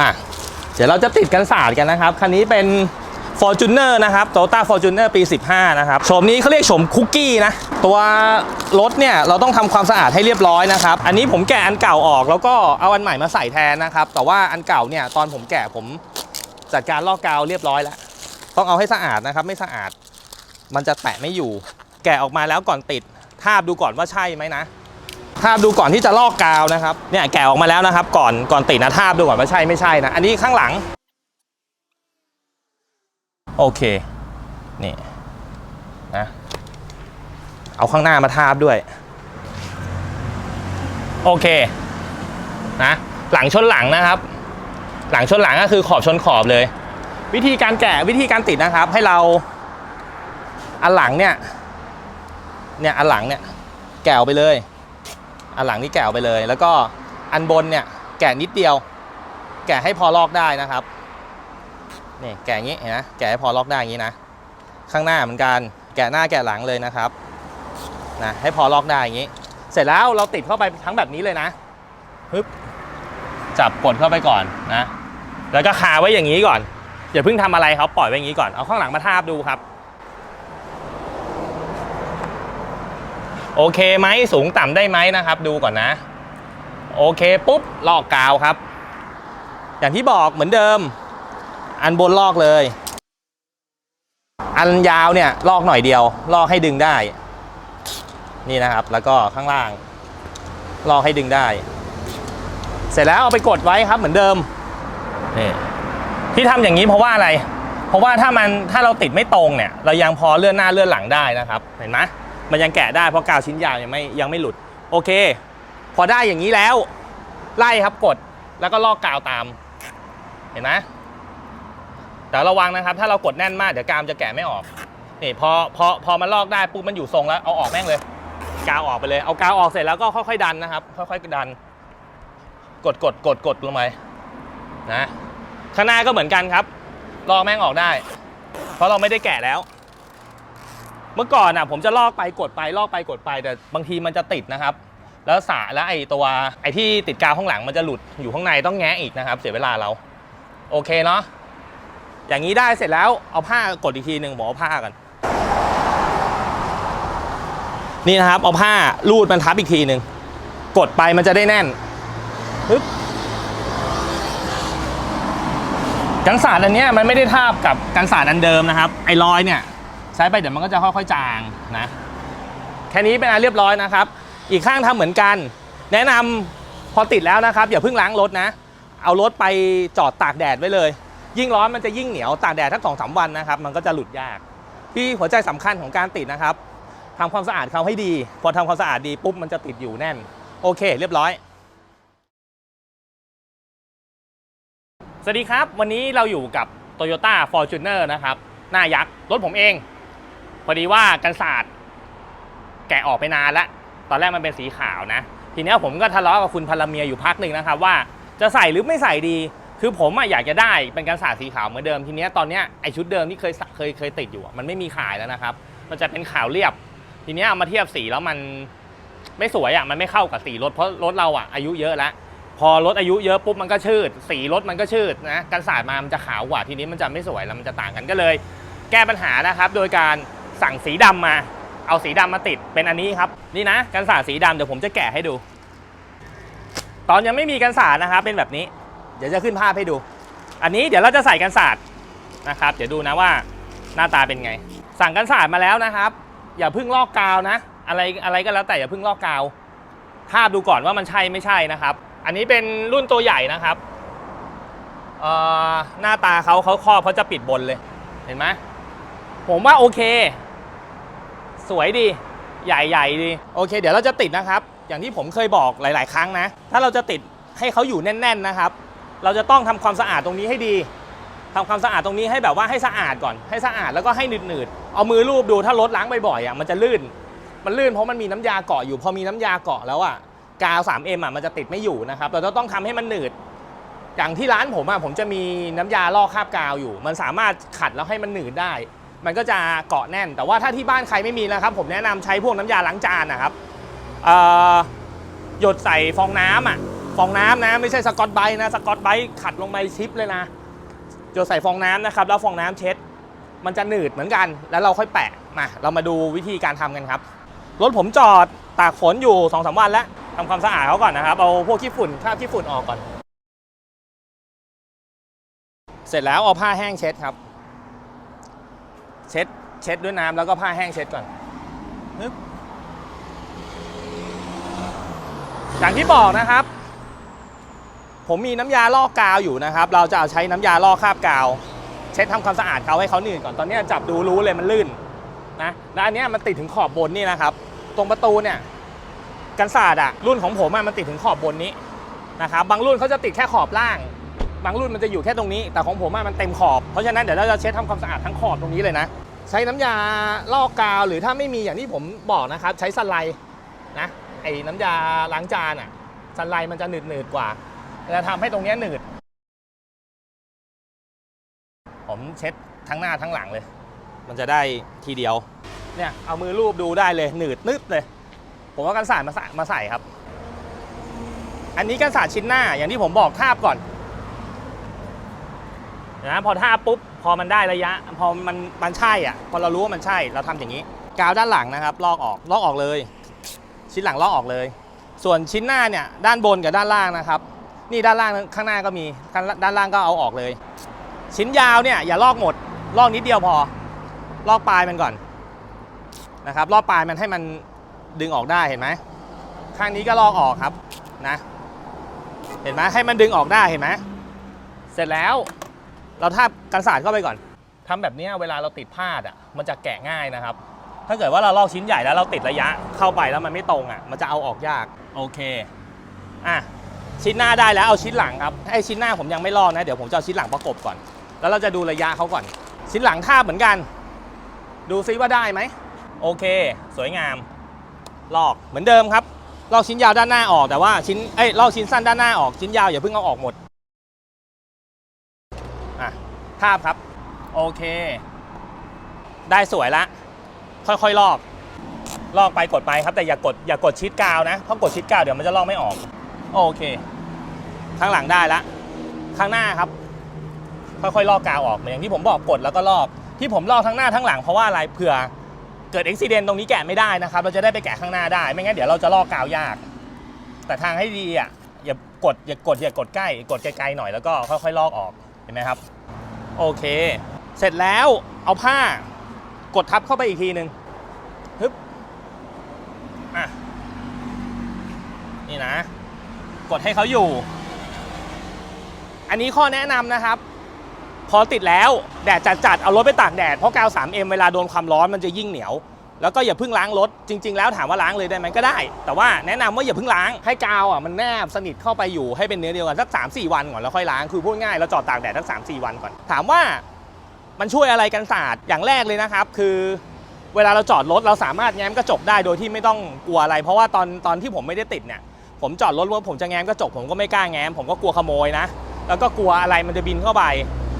อะเดี๋ยวเราจะติดกันศาสตร์กันนะครับ คันนี้เป็น Fortuner นะครับ Toyota Fortuner ปี 15 นะครับโฉมนี้เขาเรียกโฉมคุกกี้นะ ตัวรถเนี่ยเราต้องทำความสะอาดให้เรียบร้อยนะครับ อันนี้ผมแกะอันเก่าออกแล้วก็เอาอันใหม่มาใส่แทนนะครับ แต่ว่าอันเก่าเนี่ยตอนผมแกะผมจัดการลอกกาวเรียบร้อยแล้ว ต้องเอาให้สะอาดนะครับ ไม่สะอาดมันจะแตะไม่อยู่ แกะออกมาแล้วก่อนติดทาบดูก่อนว่าใช่ไหมนะ ทาบดูก่อนที่จะลอกกาวนะครับเนี่ยแกะออกมาแล้วนะครับ ก่อนก่อนติดนะทาบดูก่อนว่าใช่ไม่ใช่นะอันนี้ข้างหลัง โอเคนี่นะเอาข้างหน้ามาทาบด้วย โอเคนะหลังชนหลังนะครับ หลังชนหลังก็คือขอบชนขอบเลย วิธีการแกะวิธีการติดนะครับ ให้เราอันหลังเนี่ยเนี่ยอันหลังเนี่ยแกะออกไปเลย อันหลังนี่แกะออกไปเลย แล้วก็อันบนเนี่ยแกะนิดเดียว แกะให้พอลอกได้นะครับนี่แกะอย่างนี้เห็นไหมแกะให้พอล็อกได้อย่างนี้นะ ข้างหน้าเหมือนกัน แกะหน้าแกะหลังเลยนะครับนะให้พอล็อกได้อย่างนี้ เสร็จแล้วเราติดเข้าไปทั้งแบบนี้เลยนะฮึบจับกดเข้าไปก่อนนะ แล้วก็คาไว้อย่างนี้ก่อนอย่าเพิ่งทำอะไรเขาปล่อยไว้อย่างนี้ก่อนเอาข้างหลังมาทาบดูครับ โอเคไหมสูงต่ำได้ไหมนะครับ ดูก่อนนะ โอเคปุ๊บลอกกาวครับ อย่างที่บอกเหมือนเดิม อันบนลอกเลย อันยาวเนี่ยลอกหน่อยเดียว ลอกให้ดึงได้ นี่นะครับ แล้วก็ข้างล่าง ลอกให้ดึงได้ เสร็จแล้วเอาไปกดไว้ครับเหมือนเดิมนี่ที่ทำอย่างนี้เพราะว่าอะไร เพราะว่าถ้ามันถ้าเราติดไม่ตรงเนี่ย เรายังพอเลื่อนหน้าเลื่อนหลังได้นะครับ เห็นไหม มันยังแกะได้เพราะกาวชิ้นยาวยังไม่ยังไม่หลุด โอเค พอได้อย่างนี้แล้ว ไล่ครับกดแล้วก็ลอกกาวตาม เห็นไหมแต่ระวังนะครับ ถ้าเรากดแน่นมากเดี๋ยวกาวจะแกะไม่ออกนี่พอพอพอมันลอกได้ปุ๊บมันอยู่ทรงแล้วเอาออกแม่งเลย กาวออกไปเลย เอากาวออกเสร็จแล้วก็ค่อยๆดันนะครับ ค่อยๆดัน กดกดกดกดลงไปนะข้างหน้าก็เหมือนกันครับลอกแม่งออกได้ เพราะเราไม่ได้แกะแล้ว เมื่อก่อนอะผมจะลอกไปกดไปลอกไปกดไปแต่บางทีมันจะติดนะครับ แล้วสาแล้วไอ้ตัวไอ้ที่ติดกาวข้างหลังมันจะหลุดอยู่ข้างในต้องแงะอีกนะครับ เสียเวลาเรา โอเคเนาะอย่างนี้ได้เสร็จแล้วเอาผ้ากดอีกทีหนึ่งบอเอาผ้ากัน นี่นะครับ เอาผ้าลูดมันทับอีกทีหนึ่งกดไปมันจะได้แน่นปึ๊บกันสาดอันเนี้ยมันไม่ได้ทาบกับกันสาดอันเดิมนะครับ ไอ้รอยเนี่ย ใช้ไปเดี๋ยวมันก็จะค่อยๆจางนะแค่นี้เป็นอันเรียบร้อยนะครับ อีกข้างทำเหมือนกัน แนะนำพอติดแล้วนะครับ อย่าเพิ่งล้างรถนะ เอารถไปจอดตากแดดไว้เลย ยิ่งร้อนมันจะยิ่งเหนียวตากแดดทั้งสองสามวันนะครับ มันก็จะหลุดยาก ที่หัวใจสำคัญของการติดนะครับทำความสะอาดเขาให้ดี พอทำความสะอาดดีปุ๊บมันจะติดอยู่แน่น โอเค เรียบร้อยสวัสดีครับ วันนี้เราอยู่กับ Toyota Fortuner นะครับ หน้ายักษ์ รถผมเอง พอดีว่ากันศาสตร์แกะออกไปนานแล้วตอนแรกมันเป็นสีขาวนะ ทีนี้ผมก็ทะเลาะกับคุณพลเมียอยู่พักหนึ่งนะครับว่าจะใส่หรือไม่ใส่ดี คือผมอะอยากจะได้เป็นกันศาสตร์สีขาวเหมือนเดิมทีนี้ตอนเนี้ยไอชุดเดิมที่เคยเคยเคยติดอยู่มันไม่มีขายแล้วนะครับ มันจะเป็นขาวเรียบ ทีนี้เอามาเทียบสีแล้วมันไม่สวยอะมันไม่เข้ากับสีรถเพราะรถเราอะอายุเยอะแล้วพอรถอายุเยอะปุ๊บมันก็ชืด สีรถมันก็ชืดนะกันศาสตร์มามันจะขาวกว่าทีนี้มันจะไม่สวยแล้วมันจะต่างกันก็เลย แก้ปัญหานะครับ โดยการ สั่งสีดำมา เอาสีดำมาติดเป็นอันนี้ครับ นี่นะกันศาสีดำเดี๋ยวผมจะแกะให้ดู ตอนยังไม่มีกันศานะครับเป็นแบบนี้ เดี๋ยวจะขึ้นภาพให้ดู อันนี้เดี๋ยวเราจะใส่กันศาสตร์นะครับ เดี๋ยวดูนะว่าหน้าตาเป็นไง สั่งกันศาสตร์มาแล้วนะครับ อย่าเพิ่งลอกกาวนะ อะไรอะไรก็แล้วแต่อย่าเพิ่งลอกกาวทาบดูก่อนว่ามันใช่ไม่ใช่นะครับ อันนี้เป็นรุ่นตัวใหญ่นะครับหน้าตาเขาเขาครอบเขาจะปิดบนเลย เห็นไหมผมว่าโอเค สวยดี ใหญ่ๆดี โอเค เดี๋ยวเราจะติดนะครับ อย่างที่ผมเคยบอกหลาย ๆ ครั้งนะ ถ้าเราจะติดให้เขาอยู่แน่น ๆ นะครับ เราจะต้องทำความสะอาดตรงนี้ให้ดีทำความสะอาดตรงนี้ให้แบบว่าให้สะอาดก่อน ให้สะอาดแล้วก็ให้หนืดๆ เอามือลูบดูถ้ารถล้างบ่อยๆอะมันจะลื่น มันลื่นเพราะมันมีน้ำยาเกาะอยู่ พอมีน้ำยาเกาะแล้วอะกาว 3M อะมันจะติดไม่อยู่นะครับ เราจะต้องทำให้มันหนืด อย่างที่ร้านผมอะผมจะมีน้ำยาลอกคราบกาวอยู่ มันสามารถขัดแล้วให้มันหนืดได้ มันก็จะเกาะแน่น แต่ว่าถ้าที่บ้านใครไม่มีนะครับ ผมแนะนำใช้พวกน้ำยาล้างจานนะครับหยดใส่ฟองน้ำอะฟองน้ำนะไม่ใช่สกอตไบส์นะสกอตไบส์ขัดลงไปชิปเลยนะจะใส่ฟองน้ำนะครับแล้วฟองน้ำเช็ด มันจะหนืดเหมือนกัน แล้วเราค่อยแปะมาเรามาดูวิธีการทำกันครับรถผมจอดตากฝนอยู่2องสาวันแล้วทำความสะอาดเขาก่อนนะครับเอาพวกขี้ฝุ่นคราบขี้ฝุ่นออกก่อน เสร็จแล้วเอาผ้าแห้งเช็ดครับ เช็ดเช็ดด้วยน้ำแล้วก็ผ้าแห้งเช็ดก่อนอย่างที่บอกนะครับ ผมมีน้ำยาลอกกาวอยู่นะครับ เราจะเอาใช้น้ำยาลอกคราบกาว เช็ดทำความสะอาดเขาให้เขาหนืดก่อนตอนนี้จับดูรู้เลยมันลื่นนะแล้วอันนี้มันติดถึงขอบบนนี่นะครับ ตรงประตูเนี่ยกันศาสตร์อะรุ่นของผมมันติดถึงขอบบนนี้นะครับบางรุ่นเขาจะติดแค่ขอบล่าง บางรุ่นมันจะอยู่แค่ตรงนี้ แต่ของผมอะมันเต็มขอบ เพราะฉะนั้นเดี๋ยวเราจะเช็ดทำความสะอาดทั้งขอบตรงนี้เลยนะ ใช้น้ำยาลอกกาวหรือถ้าไม่มีอย่างที่ผมบอกนะครับ ใช้สไลด์นะไอ้น้ำยาล้างจานอะสไลด์มันจะหนืดหนืดๆกว่าจะทำให้ตรงนี้หนืด ผมเช็ดทั้งหน้าทั้งหลังเลย มันจะได้ทีเดียวเนี่ยเอามือรูปดูได้เลยหนืดนึบเลย ผมว่ากันสาดมาใส่มาใส่ครับ อันนี้กันสาดชิ้นหน้าอย่างที่ผมบอกทาบก่อน นะพอทาปุ๊บพอมันได้ระยะ พอมันมันใช่อะพอเรารู้ว่ามันใช่เราทำอย่างนี้ กาวด้านหลังนะครับ ลอกออกลอกออกเลย ชิ้นหลังลอกออกเลย ส่วนชิ้นหน้าเนี่ยด้านบนกับด้านล่างนะครับ นี่ด้านล่างข้างหน้าก็มีด้านล่างก็เอาออกเลย ชิ้นยาวเนี่ยอย่าลอกหมด ลอกนิดเดียวพอ ลอกปลายมันก่อนนะครับลอกปลายมันให้มันดึงออกได้เห็นไหมข้างนี้ก็ลอกออกครับนะ เห็นไหมให้มันดึงออกได้เห็นไหมเสร็จแล้ว เราทาบกันสาดเข้าไปก่อนทำแบบเนี้ยเวลาเราติดพาดอะมันจะแกะง่ายนะครับ ถ้าเกิดว่าเราลอกชิ้นใหญ่แล้วเราติดระยะเข้าไปแล้วมันไม่ตรงอะ มันจะเอาออกยาก โอเค อะ ชิ้นหน้าได้แล้วเอาชิ้นหลังครับ ไอชิ้นหน้าผมยังไม่ลอกนะ เดี๋ยวผมจะเอาชิ้นหลังประกบก่อน แล้วเราจะดูระยะเขาก่อน ชิ้นหลังทาบเหมือนกัน ดูซิว่าได้ไหม โอเค สวยงาม ลอกเหมือนเดิมครับ ลอกชิ้นยาวด้านหน้าออก แต่ว่าชิ้น เอ้ย ลอกชิ้นสั้นด้านหน้าออก ชิ้นยาวอย่าเพิ่งเอาออกหมดอะ ทาบครับ โอเค ได้สวยละ ค่อยๆลอก ลอกไปกดไปครับ แต่อย่ากดอย่ากดชิดกาวนะเพราะกดชิดกาวเดี๋ยวมันจะลอกไม่ออก โอเค ข้างหลังได้ละ ข้างหน้าครับ ค่อยๆลอกกาวออกเหมือนอย่างที่ผมบอกกดแล้วก็ลอก ที่ผมลอกทั้งหน้าทั้งหลังเพราะว่าอะไรเผื่อเกิดอุบิเหตุตรงนี้แกะไม่ได้นะครับ เราจะได้ไปแกะข้างหน้าได้ ไม่งั้นเดี๋ยวเราจะลอกกาวยาก แต่ทางให้ดีอะอย่ากดอย่ากดอย่ากดใกล้ กดไกลๆหน่อยแล้วก็ค่อยๆลอกออกเห็นไหมครับ โอเค เสร็จแล้วเอาผ้ากดทับเข้าไปอีกทีหนึ่งฮึบอะนี่นะ กดให้เขาอยู่ อันนี้ข้อแนะนำนะครับ พอติดแล้ว แดดจัดๆ เอารถไปตากแดด เพราะกาว 3M เวลาโดนความร้อนมันจะยิ่งเหนียว แล้วก็อย่าเพิ่งล้างรถจริง ๆ แล้วถามว่าล้างเลยได้ไหมก็ได้ แต่ว่าแนะนำว่าอย่าเพิ่งล้างให้กาวอะมันแนบสนิทเข้าไปอยู่ให้เป็นเนื้อเดียวกันสัก3 4 วันก่อนแล้วค่อยล้างคือพูดง่ายเราจอดตากแดดสัก3 4 วันก่อน ถามว่ามันช่วยอะไรกันศาสตร์อย่างแรกเลยนะครับ คือเวลาเราจอดรถเราสามารถแง้มกระจกได้โดยที่ไม่ต้องกลัวอะไร เพราะว่าตอนตอนที่ผมไม่ได้ติดเนี่ยผมจอดรถว่าผมจะแง้มกระจกผมก็ไม่กล้าแง้มผมก็กลัวขโมยนะแล้วก็กลัวอะไรมันจะบินเข้าไป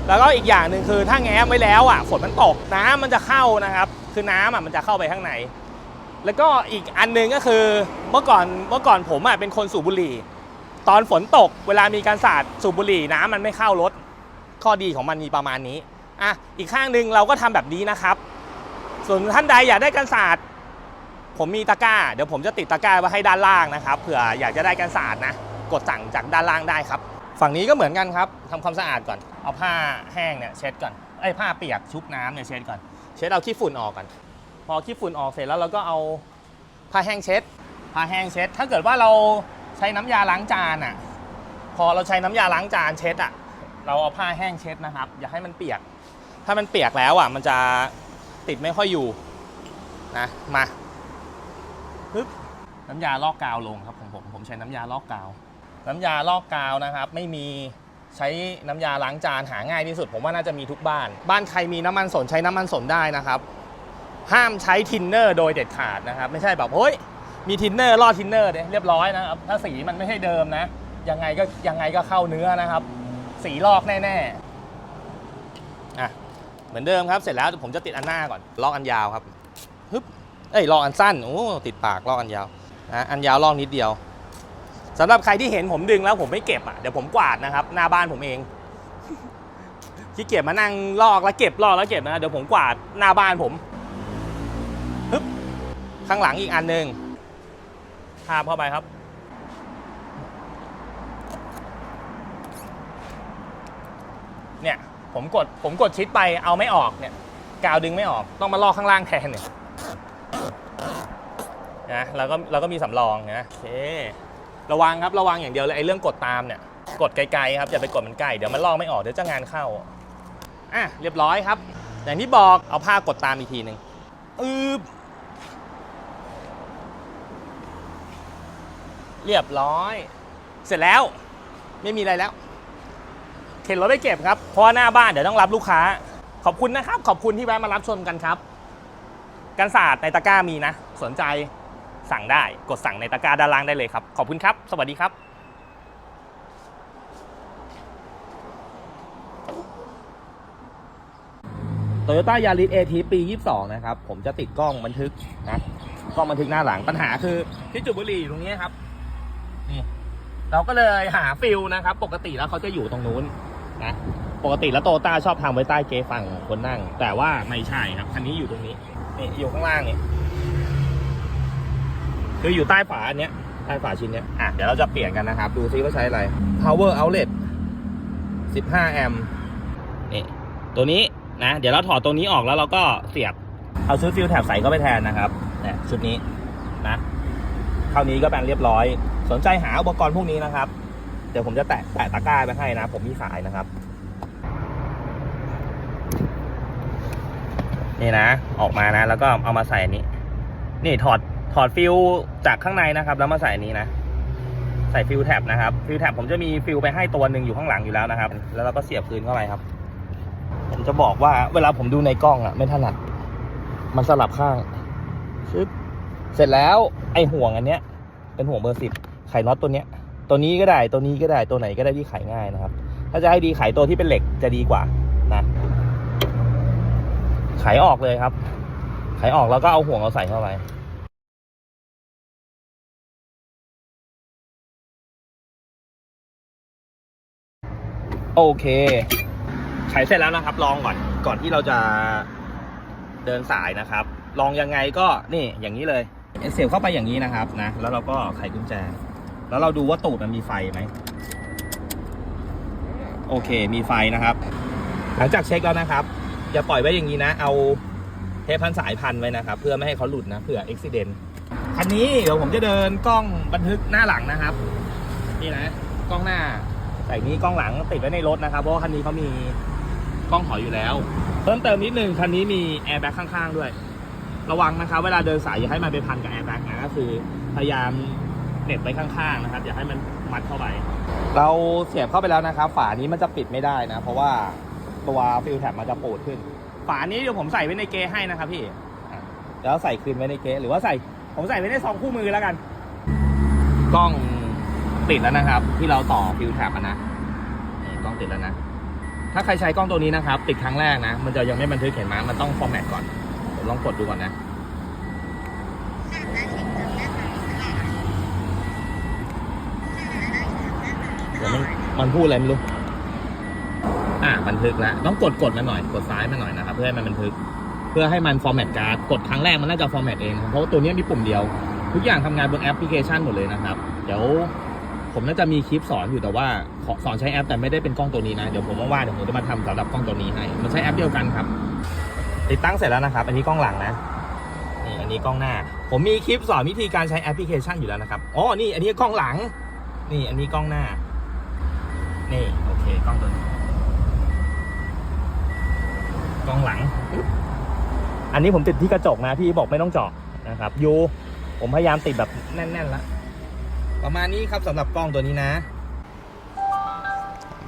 แล้วก็อีกอย่างหนึ่งคือถ้าแง้มไว้แล้วอะฝนมันตกน้ำมันจะเข้านะครับ คือน้ำอะมันจะเข้าไปข้างใน แล้วก็อีกอันหนึงก็คือเมื่อก่อนเมื่อก่อนผมอะเป็นคนสูบบุหรี่ ตอนฝนตกเวลามีการสาดสูบบุหรี่น้ำมันไม่เข้ารถ ข้อดีของมันมีประมาณนี้อะอีกข้างหนึ่งเราก็ทำแบบนี้นะครับ ส่วนท่านใดอยากได้กันสาดผมมีตะกร้า เดี๋ยวผมจะติดตะกร้าไว้ให้ด้านล่างนะครับเผื่ออยากจะได้กันสาดนะกดสั่งจากด้านล่างได้ครับ ฝั่งนี้ก็เหมือนกันครับทำความสะอาดก่อน เอาผ้าแห้งเนี่ยเช็ดก่อนไอ้ยผ้าเปียกชุบน้ำเนี่ยเช็ดก่อน เช็ดเอาขี้ฝุ่นออกก่อนพอขี้ฝุ่นออกเสร็จแล้วเราก็เอาผ้าแห้งเช็ดผ้าแห้งเช็ด ถ้าเกิดว่าเราใช้น้ำยาล้างจานอะ พอเราใช้น้ำยาล้างจานเช็ดอะ เราเอาผ้าแห้งเช็ดนะครับ อย่าให้มันเปียก ถ้ามันเปียกแล้วอะ มันจะติดไม่ค่อยอยู่นะมาปึ๊บน้ำยาลอกกาวลงครับของผมผมใช้น้ำยาลอกกาว น้ำยาลอกกาวนะครับ ไม่มี ใช้น้ำยาล้างจานหาง่ายที่สุด ผมว่าน่าจะมีทุกบ้าน บ้านใครมีน้ำมันสนใช้น้ำมันสนได้นะครับ ห้ามใช้ทินเนอร์โดยเด็ดขาดนะครับ ไม่ใช่แบบเฮ้ยมีทินเนอร์ลอดทินเนอร์เนี่ยเรียบร้อยนะครับถ้าสีมันไม่ใช่เดิมนะยังไงก็ยังไงก็เข้าเนื้อนะครับ สีลอกแน่ๆอะเหมือนเดิมครับเสร็จแล้วผมจะติดอันหน้าก่อนลอกอันยาวครับฮึบเอ้ยลอกอันสั้นโอ้ติดปากลอกอันยาวนะอันยาวลอกนิดเดียว สำหรับใครที่เห็นผมดึงแล้วผมไม่เก็บอะเดี๋ยวผมกวาดนะครับหน้าบ้านผมเองขี้เกียจมานั่งลอกแล้วเก็บลอกแล้วเก็บนะเดี๋ยวผมกวาดหน้าบ้านผมฮึบข้างหลังอีกอันหนึ่งทาบเข้าไปครับ เนี่ยผมกดผมกดชิดไปเอาไม่ออกเนี่ยกาวดึงไม่ออกต้องมาลอกข้างล่างแทนเนี่ยนะแล้วก็เราก็มีสำรองนะโอเค ระวังครับระวังอย่างเดียวเลยไอ้เรื่องกดตามเนี่ยกดไกลๆครับอย่าไปกดมันใกล้เดี๋ยวมันลอกไม่ออกเดี๋ยวจะงานเข้าอะเรียบร้อยครับ อย่างที่บอกเอาผ้ากดตามอีกทีหนึ่งอืบเรียบร้อย เสร็จแล้วไม่มีอะไรแล้ว เข็นรถไปเก็บครับ เพราะว่าหน้าบ้านเดี๋ยวต้องรับลูกค้า ขอบคุณนะครับ ขอบคุณที่แวะมารับชมกันครับ กันศาสตร์ในตะกร้ามีนะ สนใจ สั่งได้กดสั่งในตะกร้าด้านล่างได้เลยครับ ขอบคุณครับ สวัสดีครับโตโยต้ายาริสเอทีปี 22 นะครับ ผมจะติดกล้องบันทึกนะกล้องบันทึกหน้าหลังปัญหาคือที่จุดบุหรี่ตรงนี้ครับ นี่ เราก็เลยหาฟิลนะครับ ปกติแล้วเขาจะอยู่ตรงนู้นนะปกติแล้วโตต้าชอบทำไว้ใต้เกฝั่งคนนั่ง แต่ว่าไม่ใช่ครับคันนี้อยู่ตรงนี้นี่อยู่ข้างล่างนี่ คืออยู่ใต้ฝาอันเนี้ยใต้ฝาชิ้นเนี้ยอะเดี๋ยวเราจะเปลี่ยนกันนะครับ ดูซิว่าใช้อะไร power outlet 15 แอมป์นี่ตัวนี้นะ เดี๋ยวเราถอดตัวนี้ออกแล้วเราก็เสียบ เอาชุดฟิลแถบใส่เข้าไปแทนนะครับเนี่ยชุดนี้นะเท่านี้ก็แปลงเรียบร้อย สนใจหาอุปกรณ์พวกนี้นะครับ เดี๋ยวผมจะแตะแตะตะกร้าไปให้นะ ผมมีขายนะครับ นี่นะ ออกมานะ แล้วก็เอามาใส่อันนี้ นี่ถอด ถอดฟิลจากข้างในนะครับ แล้วมาใส่นนี้นะ ใส่ฟิลแท็บนะครับ ฟิลแท็บผมจะมีฟิลไปให้ตัวหนึ่งอยู่ข้างหลังอยู่แล้วนะครับ แล้วเราก็เสียบคืนเข้าไปครับ ผมจะบอกว่าเวลาผมดูในกล้องอะไม่ถนัด มันสลับข้างชึบเสร็จแล้วไอห่วงอันเนี้ย เป็นห่วงเบอร์สิบไขน็อตตัวเนี้ย ตัวนี้ก็ได้ ตัวนี้ก็ได้ ตัวไหนก็ได้ที่ไขง่ายนะครับ ถ้าจะให้ดีไขตัวที่เป็นเหล็กจะดีกว่านะ ไขออกเลยครับ ไขออกแล้วก็เอาห่วงเราใส่เข้าไป โอเคไขเสร็จแล้วนะครับ ลองก่อนก่อนที่เราจะเดินสายนะครับ ลองยังไงก็นี่อย่างนี้เลยเสียบเข้าไปอย่างนี้นะครับนะ แล้วเราก็ไขกุญแจ แล้วเราดูว่าตูดมันมีไฟไหมโอเค มีไฟนะครับ หลังจากเช็คแล้วนะครับอย่าปล่อยไว้อย่างนี้นะ เอาเทปพันสายพันไว้นะครับ เพื่อไม่ให้เขาหลุดนะเผื่ออุบิเหตุคันนี้เดี๋ยวผมจะเดินกล้องบันทึกหน้าหลังนะครับ นี่นะ กล้องหน้า แต่นี้กล้องหลังติดไว้ในรถนะครับ เพราะว่าคันนี้เขามีกล้องถอยอยู่แล้ว เพิ่มเติมนิดนึงคันนี้มีแอร์แบ็กข้างๆด้วย ระวังนะครับเวลาเดินสายอย่าให้มันไปพันกับแอร์แบ็กนะก็คือพยายามเหน็บไว้ข้างๆนะครับอย่าให้มันมัดเข้าไป เราเสียบเข้าไปแล้วนะครับ ฝานี้มันจะปิดไม่ได้นะ เพราะว่าตัวฟิลแท็บมันจะปูดขึ้น ฝานี้เดี๋ยวผมใส่ไว้ในเกให้นะครับพี่อะแล้วใส่คืนไว้ในเกหรือว่าใส่ผมใส่ไว้ในซองคู่มือแล้วกัน กล้อง ติดแล้วนะครับ ที่เราต่อฟิลแท็บนะนี่กล้องติดแล้วนะ ถ้าใครใช้กล้องตัวนี้นะครับ ติดครั้งแรกนะ มันจะยังไม่บันทึกเห็นไหมมันต้องฟอร์แมตก่อนผมลองกดดูก่อนนะเดี๋ยวมันมันพูดอะไรไม่รู้อ่าบันทึกแล้วต้องกดกดมาหน่อยกดซ้ายมาหน่อยนะครับเพื่อให้มันบันทึก เพื่อให้มันฟอร์แมตการ์ดกดครั้งแรกมันน่าจะฟอร์แมตเอง เพราะว่าตัวนี้มีปุ่มเดียว ทุกอย่างทำงานบนแอปพลิเคชันหมดเลยนะครับ เดี๋ยว ผมน่าจะมีคลิปสอนอยู่แต่ว่าขอสอนใช้แอปแต่ไม่ได้เป็นกล้องตัวนี้นะ เดี๋ยวผมว่างๆเดี๋ยวผมจะมาทำสำหรับกล้องตัวนี้ให้ มันใช้แอปเดียวกันครับ ติดตั้งเสร็จแล้วนะครับ อันนี้กล้องหลังนะนี่อันนี้กล้องหน้า ผมมีคลิปสอนวิธีการใช้แอปพลิเคชันอยู่แล้วนะครับอ๋อนี่ อันนี้กล้องหลัง นี่อันนี้กล้องหน้า นี่โอเคกล้องตัวนี้กล้องหลัง อันนี้ผมติดที่กระจกนะพี่บอกไม่ต้องเจาะนะครับยูผมพยายามติดแบบแน่นๆแล้ว ประมาณนี้ครับสำหรับกล้องตัวนี้นะ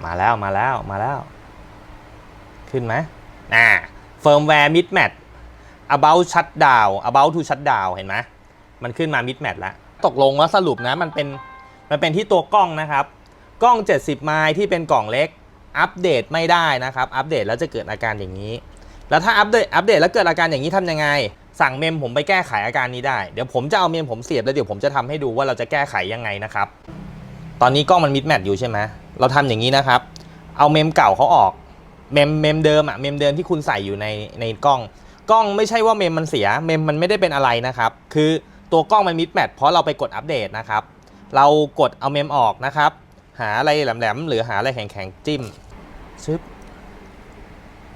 มาแล้วมาแล้วมาแล้ว ขึ้นไหมอ่า firmware mid match about shut down about to shut down เห็นไหมมันขึ้นมา mid match แล้ว ตกลงว่าสรุปนะมันเป็นมันเป็นที่ตัวกล้องนะครับ กล้อง 70 ไมล์ที่เป็นกล่องเล็ก อัปเดตไม่ได้นะครับ อัปเดตแล้วจะเกิดอาการอย่างนี้ แล้วถ้าอัปเดตอัปเดตแล้วเกิดอาการอย่างนี้ทำยังไง สั่งเมมผมไปแก้ไขอาการนี้ได้ เดี๋ยวผมจะเอาเมมผมเสียบแล้วเดี๋ยวผมจะทำให้ดูว่าเราจะแก้ไขยังไงนะครับ ตอนนี้กล้องมันมิดแมทอยู่ใช่ไหมเราทำอย่างนี้นะครับ เอาเมมเก่าเขาออก เมมเมมเดิมอะเมมเดิมที่คุณใส่อยู่ในในกล้อง กล้องไม่ใช่ว่าเมมมันเสีย เมมมันไม่ได้เป็นอะไรนะครับ คือตัวกล้องมันมิดแมทเพราะเราไปกดอัปเดตนะครับ เรากดเอาเมมออกนะครับ หาอะไรแหลมๆหรือหาอะไรแข็งๆจิ้มชึบ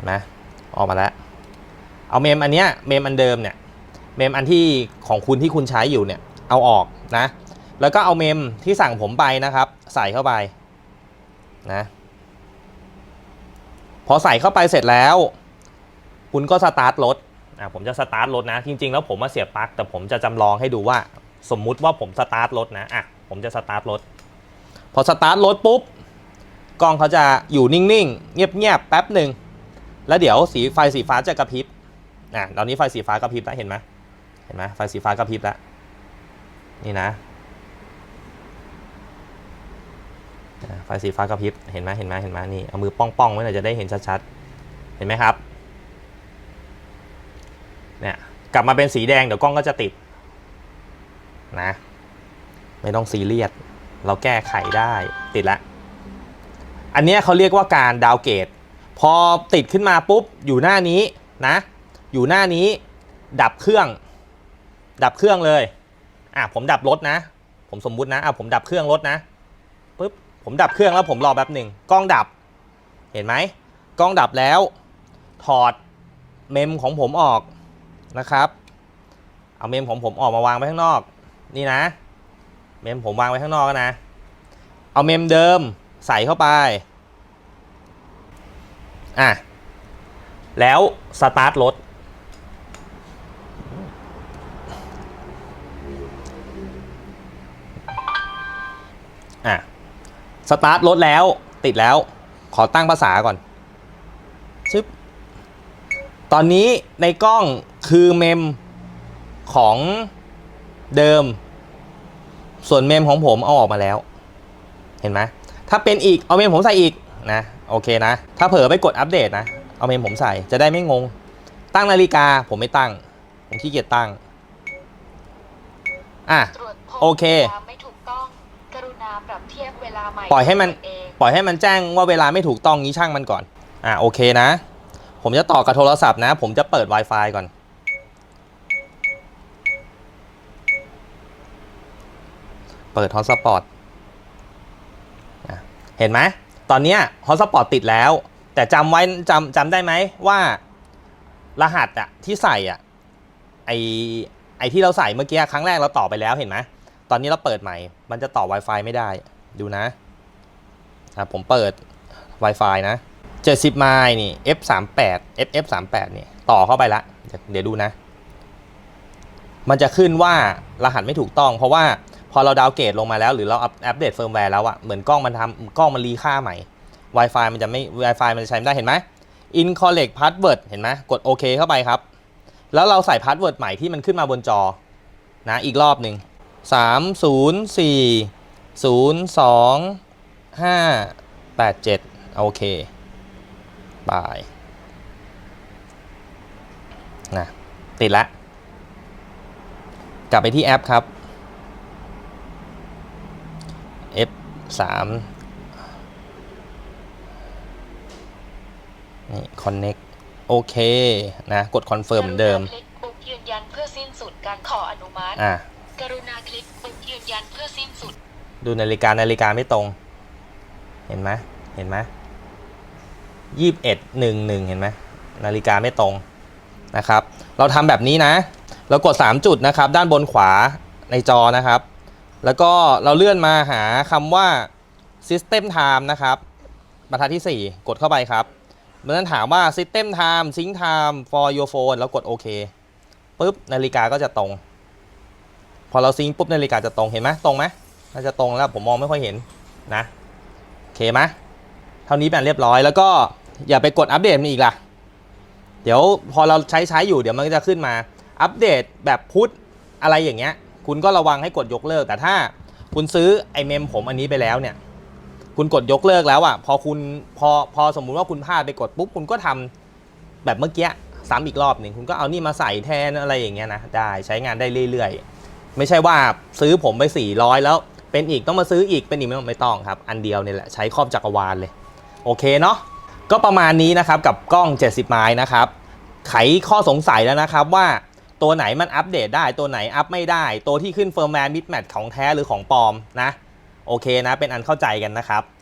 นไหมออกมาแล้ว เอาเมมอันเนี้ยเมมอันเดิมเนี่ยเมมอันที่ของคุณที่คุณใช้อยู่เนี่ยเอาออกนะ แล้วก็เอาเมมที่สั่งผมไปนะครับ ใส่เข้าไปนะพอใส่เข้าไปเสร็จแล้ว คุณก็สตาร์ทรถอะผมจะสตาร์ทรถนะ จริง ๆ แล้วผมมาเสียบปลั๊กแต่ผมจะจำลองให้ดูว่า สมมุติว่าผมสตาร์ทรถนะอะผมจะสตาร์ทรถพอสตาร์ทรถปุ๊บกล้องเขาจะอยู่นิ่งๆ เงียบๆ แป๊บหนึ่ง แล้วเดี๋ยวสีไฟสีฟ้าจะกระพริบ อะตอนนี้ไฟสีฟ้ากระพริบแล้วเห็นไหมเห็นไหมไฟสีฟ้ากระพริบแล้วนี่นะไฟสีฟ้ากระพริบเห็นไหมเห็นไหมเห็นไหมนี่เอามือป้องๆไว้หน่อยจะได้เห็นชัดๆ เห็นไหมครับเนี่ยกลับมาเป็นสีแดงเดี๋ยวกล้องก็จะติดนะไม่ต้องซีเรียสเราแก้ไขได้ติดละ อันนี้เขาเรียกว่าการดาวเกรดพอติดขึ้นมาปุ๊บอยู่หน้านี้นะ อยู่หน้านี้ดับเครื่อง ดับเครื่องเลย อะผมดับรถนะ ผมสมมุตินะอะผมดับเครื่องรถนะปุ๊บผมดับเครื่องแล้วผมรอแป๊บหนึ่งกล้องดับ เห็นไหมกล้องดับแล้ว ถอดเมมของผมออกนะครับ เอาเมมของผมออกมาวางไว้ข้างนอก นี่นะ เมมผมวางไว้ข้างนอกนะ เอาเมมเดิมใส่เข้าไป อะ แล้วสตาร์ทรถ สตาร์ทรถแล้ว ติดแล้ว ขอตั้งภาษาก่อนชึบตอนนี้ในกล้องคือเมมของเดิม ส่วนเมมของผมเอาออกมาแล้ว เห็นไหมถ้าเป็นอีกเอาเมมผมใส่อีกนะโอเคนะ ถ้าเผลอไปกดอัปเดตนะ เอาเมมผมใส่จะได้ไม่งง ตั้งนาฬิกาผมไม่ตั้ง ผมขี้เกียจตั้ง อะ โอเค ลาใหม่ปล่อยให้มัน เองปล่อยให้มันแจ้งว่าเวลาไม่ถูกต้องงี้ช่างมันก่อน อะโอเคนะ ผมจะต่อกับโทรศัพท์นะ ผมจะเปิด Wi-Fi ก่อน เปิด Hotspot อะเห็นไหม ตอนเนี้ย Hotspot ติดแล้ว แต่จำไว้จำจำได้ไหมว่ารหัสอะที่ใส่อะไอไอที่เราใส่เมื่อกี้ครั้งแรกเราต่อไปแล้วเห็นไหม ตอนนี้เราเปิดใหม่ มันจะต่อ Wi-Fi ไม่ได้ ดูนะอะผมเปิด Wi-Fi นะ 70 ไมล์นี่ F38 FF38 นี่ต่อเข้าไปละเดี๋ยวเดี๋ยวดูนะ มันจะขึ้นว่ารหัสไม่ถูกต้อง เพราะว่าพอเราดาวเกรดลงมาแล้ว หรือเราอัปเดตเฟิร์มแวร์แล้วอะเหมือนกล้องมันทำกล้องมันรีค่าใหม่ Wi-Fi มันจะไม่ Wi-Fi มันจะใช้ไม่ได้เห็นไหม incorrect password เห็นไหมกดโอเคเข้าไปครับ แล้วเราใส่พาสเวิร์ดใหม่ที่มันขึ้นมาบนจอนะอีกรอบหนึ่งสาม ศูนย์สี่ศูนย์สองห้าแปดเจ็ดโอเคบายนะติดละ กลับไปที่แอปครับ F 3นี่ connect โอเค นะ กด confirm เหมือนเดิมกรุณาคลิกปุ่มยืนยันเพื่อสิ้นสุดการขออนุมัติ อะ กรุณาคลิกปุ่มยืนยันเพื่อสิ้นสุด ดูนาฬิกานาฬิกาไม่ตรง เห็นไหมเห็นไหมยี่สิบเอ็ดหนึ่งหนึ่งเห็นไหมนาฬิกาไม่ตรงนะครับ เราทำแบบนี้นะเรากด 3 จุดนะครับ ด้านบนขวาในจอนะครับ แล้วก็เราเลื่อนมาหาคำว่า System Time นะครับบรรทัดที่ 4 กดเข้าไปครับมันถามว่า System Time Sync Time for your phone แล้วกดโอเคปุ๊บนาฬิกาก็จะตรง พอเราซิงปุ๊บนาฬิกาจะตรงเห็นไหมตรงไหม น่าจะตรงแล้วผมมองไม่ค่อยเห็นนะโอเคไหมเท่านี้เป็นเรียบร้อยแล้วก็อย่าไปกดอัปเดตมันอีกล่ะ เดี๋ยวพอเราใช้ใช้อยู่เดี๋ยวมันก็จะขึ้นมาอัปเดตแบบพุทธอะไรอย่างเงี้ย คุณก็ระวังให้กดยกเลิกแต่ถ้าคุณซื้อไอเมมผมอันนี้ไปแล้วเนี่ย คุณกดยกเลิกแล้วอะ พอคุณพอพอสมมุติว่าคุณพลาดไปกดปุ๊บคุณก็ทำแบบเมื่อกี้ซ้ำอีกรอบหนึ่งคุณก็เอานี่มาใส่แทนอะไรอย่างเงี้ยนะได้ใช้งานได้เรื่อยๆ ไม่ใช่ว่าซื้อผมไป 400 แล้ว เป็นอีกต้องมาซื้ออีกเป็นอีกไม่ต้องไม่ต้องครับ อันเดียวเนี่ยแหละใช้ครอบจักรวาลเลย โอเคเนาะก็ประมาณนี้นะครับกับกล้อง 70 ไม้นะครับ ไขข้อสงสัยแล้วนะครับว่าตัวไหนมันอัปเดตได้ตัวไหนอัปไม่ได้ ตัวที่ขึ้นเฟิร์มแวร์มิดแมทของแท้หรือของปลอมนะ โอเคนะเป็นอันเข้าใจกันนะครับ